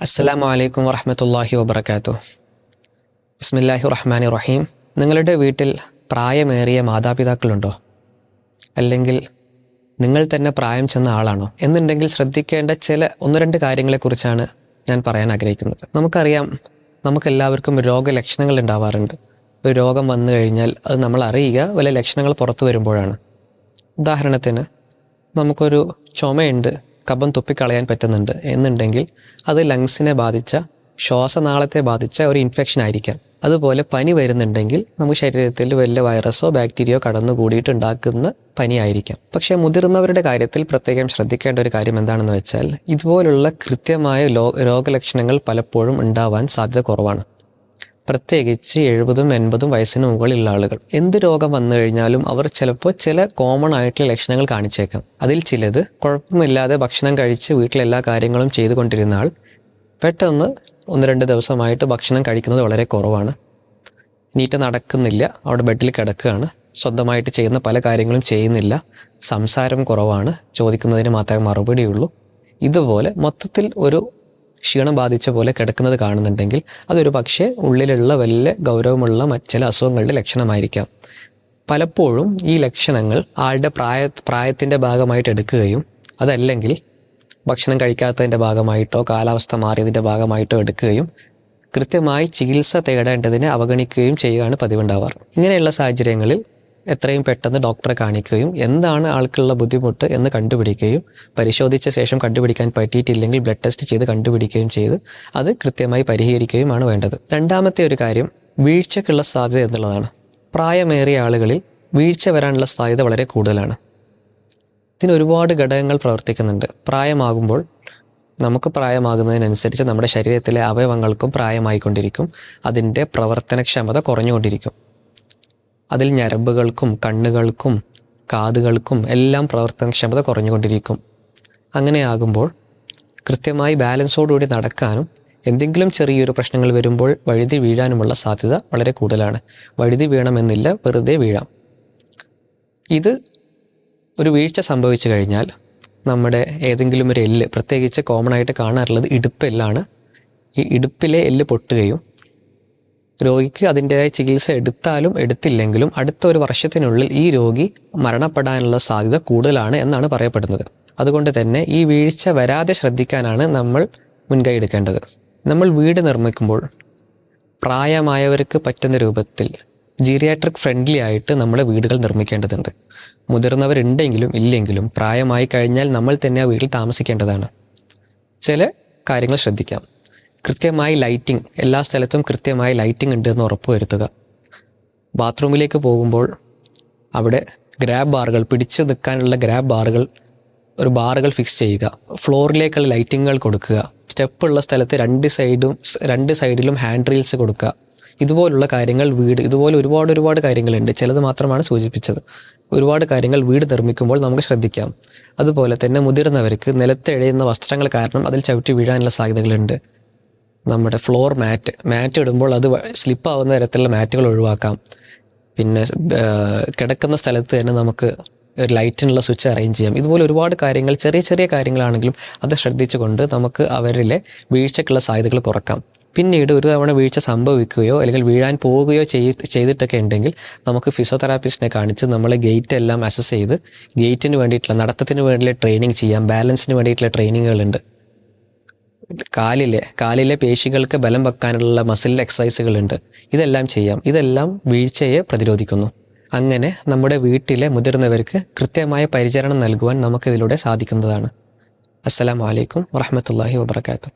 അസ്സലാമു അലൈക്കും വറഹമത്തല്ലാഹി വബർക്കാത്തു ബിസ്മില്ലാഹി റഹ്മാനി റഹീം നിങ്ങളുടെ വീട്ടിൽ പ്രായമേറിയ മാതാപിതാക്കളുണ്ടോ? അല്ലെങ്കിൽ നിങ്ങൾ തന്നെ പ്രായം ചെന്ന ആളാണോ? എന്നുണ്ടെങ്കിൽ ശ്രദ്ധിക്കേണ്ട ചില ഒന്ന് രണ്ട് കാര്യങ്ങളെക്കുറിച്ചാണ് ഞാൻ പറയാൻ ആഗ്രഹിക്കുന്നത്. നമുക്കറിയാം നമുക്കെല്ലാവർക്കും രോഗലക്ഷണങ്ങൾ ഉണ്ടാവാറുണ്ട്. ഒരു രോഗം വന്നു കഴിഞ്ഞാൽ അത് നമ്മൾ അറിയുക വല്ല ലക്ഷണങ്ങൾ പുറത്തു വരുമ്പോഴാണ്. ഉദാഹരണത്തിന് നമുക്കൊരു ചുമയുണ്ട്. കഫം തുപ്പിക്കളയാൻ പറ്റുന്നുണ്ട് എന്നുണ്ടെങ്കിൽ അത് ലങ്സിനെ ബാധിച്ച ശ്വാസനാളത്തെ ബാധിച്ച ഒരു ഇൻഫെക്ഷൻ ആയിരിക്കാം. അതുപോലെ പനി വരുന്നുണ്ടെങ്കിൽ നമുക്ക് ശരീരത്തിൽ വല്ല വൈറസോ ബാക്ടീരിയോ കടന്നു കൂടിയിട്ട് ഉണ്ടാക്കുന്ന പനിയായിരിക്കാം പക്ഷേ മുതിർന്നവരുടെ കാര്യത്തിൽ പ്രത്യേകം ശ്രദ്ധിക്കേണ്ട ഒരു കാര്യം എന്താണെന്ന് വെച്ചാൽ ഇതുപോലുള്ള കൃത്യമായ രോഗലക്ഷണങ്ങൾ പലപ്പോഴും ഉണ്ടാവാൻ സാധ്യത കുറവാണ്. പ്രത്യേകിച്ച് എഴുപതും എൺപതും വയസ്സിന് മുകളിലുള്ള ആളുകൾ. എന്ത് രോഗം വന്നു കഴിഞ്ഞാലും അവർ ചിലപ്പോൾ ചില കോമൺ ആയിട്ടുള്ള ലക്ഷണങ്ങൾ കാണിച്ചേക്കാം. അതിൽ ചിലത് കുഴപ്പമില്ലാതെ ഭക്ഷണം കഴിച്ച് വീട്ടിലെല്ലാ കാര്യങ്ങളും ചെയ്തുകൊണ്ടിരുന്ന ആൾ പെട്ടെന്ന് ഒന്ന് രണ്ട് ദിവസമായിട്ട് ഭക്ഷണം കഴിക്കുന്നത് വളരെ കുറവാണ്. നീറ്റ് നടക്കുന്നില്ല. അവിടെ ബെഡിൽ കിടക്കുകയാണ്. സ്വന്തമായിട്ട് ചെയ്യുന്ന പല കാര്യങ്ങളും ചെയ്യുന്നില്ല. സംസാരം കുറവാണ്. ചോദിക്കുന്നതിന് മാത്രമേ മറുപടിയുള്ളൂ. ഇതുപോലെ മൊത്തത്തിൽ ഒരു ക്ഷീണം ബാധിച്ച പോലെ കിടക്കുന്നത് കാണുന്നുണ്ടെങ്കിൽ അതൊരു പക്ഷേ ഉള്ളിലുള്ള വലിയ ഗൗരവമുള്ള ചില അസുഖങ്ങളുടെ ലക്ഷണമായിരിക്കാം. പലപ്പോഴും ഈ ലക്ഷണങ്ങൾ ആളുടെ പ്രായ പ്രായത്തിന്റെ ഭാഗമായിട്ട് എടുക്കുകയും അതല്ലെങ്കിൽ ഭക്ഷണം കഴിക്കാത്തതിന്റെ ഭാഗമായിട്ടോ കാലാവസ്ഥ മാറിയതിന്റെ ഭാഗമായിട്ടോ എടുക്കുകയും കൃത്യമായി ചികിത്സ തേടേണ്ടതിനെ അവഗണിക്കുകയും ചെയ്യുകയാണ് പതിവുണ്ടാവാറ്. ഇങ്ങനെയുള്ള സാഹചര്യങ്ങളിൽ എത്രയും പെട്ടെന്ന് ഡോക്ടറെ കാണിക്കുകയും എന്താണ് ആൾക്കുള്ള ബുദ്ധിമുട്ട് എന്ന് കണ്ടുപിടിക്കുകയും പരിശോധിച്ച ശേഷം കണ്ടുപിടിക്കാൻ പറ്റിയിട്ടില്ലെങ്കിൽ ബ്ലഡ് ടെസ്റ്റ് ചെയ്ത് കണ്ടുപിടിക്കുകയും ചെയ്ത് അത് കൃത്യമായി പരിഹരിക്കുകയുമാണ് വേണ്ടത്. രണ്ടാമത്തെ ഒരു കാര്യം വീഴ്ചക്കുള്ള സാധ്യത എന്നുള്ളതാണ്. പ്രായമേറിയ ആളുകളിൽ വീഴ്ച വരാനുള്ള സാധ്യത വളരെ കൂടുതലാണ്. ഇതിന് ഒരുപാട് ഘടകങ്ങൾ പ്രവർത്തിക്കുന്നുണ്ട്. പ്രായമാകുമ്പോൾ നമുക്ക് പ്രായമാകുന്നതിനനുസരിച്ച് നമ്മുടെ ശരീരത്തിലെ അവയവങ്ങൾക്കും പ്രായമായിക്കൊണ്ടിരിക്കും. അതിന്റെ പ്രവർത്തനക്ഷമത കുറഞ്ഞുകൊണ്ടിരിക്കും. അതിൽ ഞരമ്പുകൾക്കും കണ്ണുകൾക്കും കാതുകൾക്കും എല്ലാം പ്രവർത്തനക്ഷമത കുറഞ്ഞുകൊണ്ടിരിക്കും. അങ്ങനെയാകുമ്പോൾ കൃത്യമായി ബാലൻസോടുകൂടി നടക്കാനും എന്തെങ്കിലും ചെറിയൊരു പ്രശ്നങ്ങൾ വരുമ്പോൾ വഴുതി വീഴാനുമുള്ള സാധ്യത വളരെ കൂടുതലാണ്. വഴുതി വീണമെന്നില്ല വെറുതെ വീഴാം. ഇത് ഒരു വീഴ്ച സംഭവിച്ചു കഴിഞ്ഞാൽ നമ്മുടെ ഏതെങ്കിലും ഒരു എല്ല് പ്രത്യേകിച്ച് കോമൺ ആയിട്ട് കാണാറുള്ളത് ഇടുപ്പെല്ലാണ് ഈ ഇടുപ്പിലെ എല്ല് പൊട്ടുകയും രോഗിക്ക് അതിന്റെതായ ചികിത്സ എടുത്താലും എടുത്തില്ലെങ്കിലും അടുത്ത ഒരു വർഷത്തിനുള്ളിൽ ഈ രോഗി മരണപ്പെടാനുള്ള സാധ്യത കൂടുതലാണ് എന്നാണ് പറയപ്പെടുന്നത്. അതുകൊണ്ട് തന്നെ ഈ വീഴ്ച വരാതെ ശ്രദ്ധിക്കാനാണ് നമ്മൾ മുൻകൈ എടുക്കേണ്ടത്. നമ്മൾ വീട് നിർമ്മിക്കുമ്പോൾ പ്രായമായവർക്ക് പറ്റുന്ന രൂപത്തിൽ ജീറിയാട്രിക് ഫ്രണ്ട്ലി ആയിട്ട് നമ്മൾ വീടുകൾ നിർമ്മിക്കേണ്ടതുണ്ട്. മുതിർന്നവരുണ്ടെങ്കിലും ഇല്ലെങ്കിലും പ്രായമായി കഴിഞ്ഞാൽ നമ്മൾ തന്നെ ആ വീട്ടിൽ താമസിക്കേണ്ടതാണ്. ചില കാര്യങ്ങൾ ശ്രദ്ധിക്കാം. കൃത്യമായി ലൈറ്റിംഗ് എല്ലാ സ്ഥലത്തും കൃത്യമായി ലൈറ്റിംഗ് ഉണ്ട് എന്ന് ഉറപ്പുവരുത്തുക ബാത്റൂമിലേക്ക് പോകുമ്പോൾ അവിടെ ഗ്രാബ് ബാറുകൾ പിടിച്ചു നിൽക്കാനുള്ള ഗ്രാബ് ബാറുകൾ ഒരു ബാറുകൾ ഫിക്സ് ചെയ്യുക. ഫ്ലോറിലേക്കുള്ള ലൈറ്റിങ്ങുകൾ കൊടുക്കുക. സ്റ്റെപ്പ് ഉള്ള സ്ഥലത്ത് രണ്ട് സൈഡും രണ്ട് സൈഡിലും ഹാൻഡ് റീൽസ് കൊടുക്കുക. ഇതുപോലുള്ള കാര്യങ്ങൾ വീട് ഇതുപോലെ ഒരുപാട് ഒരുപാട് കാര്യങ്ങളുണ്ട്. ചിലത് മാത്രമാണ് സൂചിപ്പിച്ചത്. ഒരുപാട് കാര്യങ്ങൾ വീട് നിർമ്മിക്കുമ്പോൾ നമുക്ക് ശ്രദ്ധിക്കാം. അതുപോലെ തന്നെ മുതിർന്നവർക്ക് നിലത്തെഴയുന്ന വസ്ത്രങ്ങൾ കാരണം അതിൽ ചവിട്ടി വീഴാനുള്ള സാധ്യതകളുണ്ട്. നമ്മുടെ ഫ്ലോർ മാറ്റ് മാറ്റ് ഇടുമ്പോൾ അത് സ്ലിപ്പാവുന്ന തരത്തിലുള്ള മാറ്റുകൾ ഒഴിവാക്കാം. പിന്നെ കിടക്കുന്ന സ്ഥലത്ത് തന്നെ നമുക്ക് ഒരു ലൈറ്റിനുള്ള സ്വിച്ച് അറേഞ്ച് ചെയ്യാം. ഇതുപോലെ ഒരുപാട് കാര്യങ്ങൾ ചെറിയ ചെറിയ കാര്യങ്ങളാണെങ്കിലും അത് ശ്രദ്ധിച്ചുകൊണ്ട് നമുക്ക് അവരിലെ വീഴ്ചക്കുള്ള സാധ്യതകൾ കുറക്കാം. പിന്നീട് ഒരു തവണ വീഴ്ച സംഭവിക്കുകയോ അല്ലെങ്കിൽ വീഴാൻ പോവുകയോ ചെയ് ചെയ്തിട്ടൊക്കെ ഉണ്ടെങ്കിൽ നമുക്ക് ഫിസിയോതെറാപ്പിസ്റ്റിനെ കാണിച്ച് നമ്മൾ ഗേറ്റ് എല്ലാം അസസ് ചെയ്ത് ഗേറ്റിന് വേണ്ടിയിട്ടുള്ള നടത്തത്തിന് വേണ്ടിയുള്ള ട്രെയിനിങ് ചെയ്യാം. ബാലൻസിന് വേണ്ടിയിട്ടുള്ള ട്രെയിനിങ്ങുകളുണ്ട് കാലിലെ കാലിലെ പേശികൾക്ക് ബലം വെക്കാനുള്ള മസിൽ എക്സസൈസുകളുണ്ട് ഇതെല്ലാം ചെയ്യാം. ഇതെല്ലാം വീഴ്ചയെ പ്രതിരോധിക്കുന്നു. അങ്ങനെ നമ്മുടെ വീട്ടിലെ മുതിർന്നവർക്ക് കൃത്യമായ പരിചരണം നൽകുവാൻ നമുക്കിതിലൂടെ സാധിക്കുന്നതാണ്. അസ്സലാമു അലൈക്കും വറഹമത്തല്ലാഹി വബർക്കാത്തു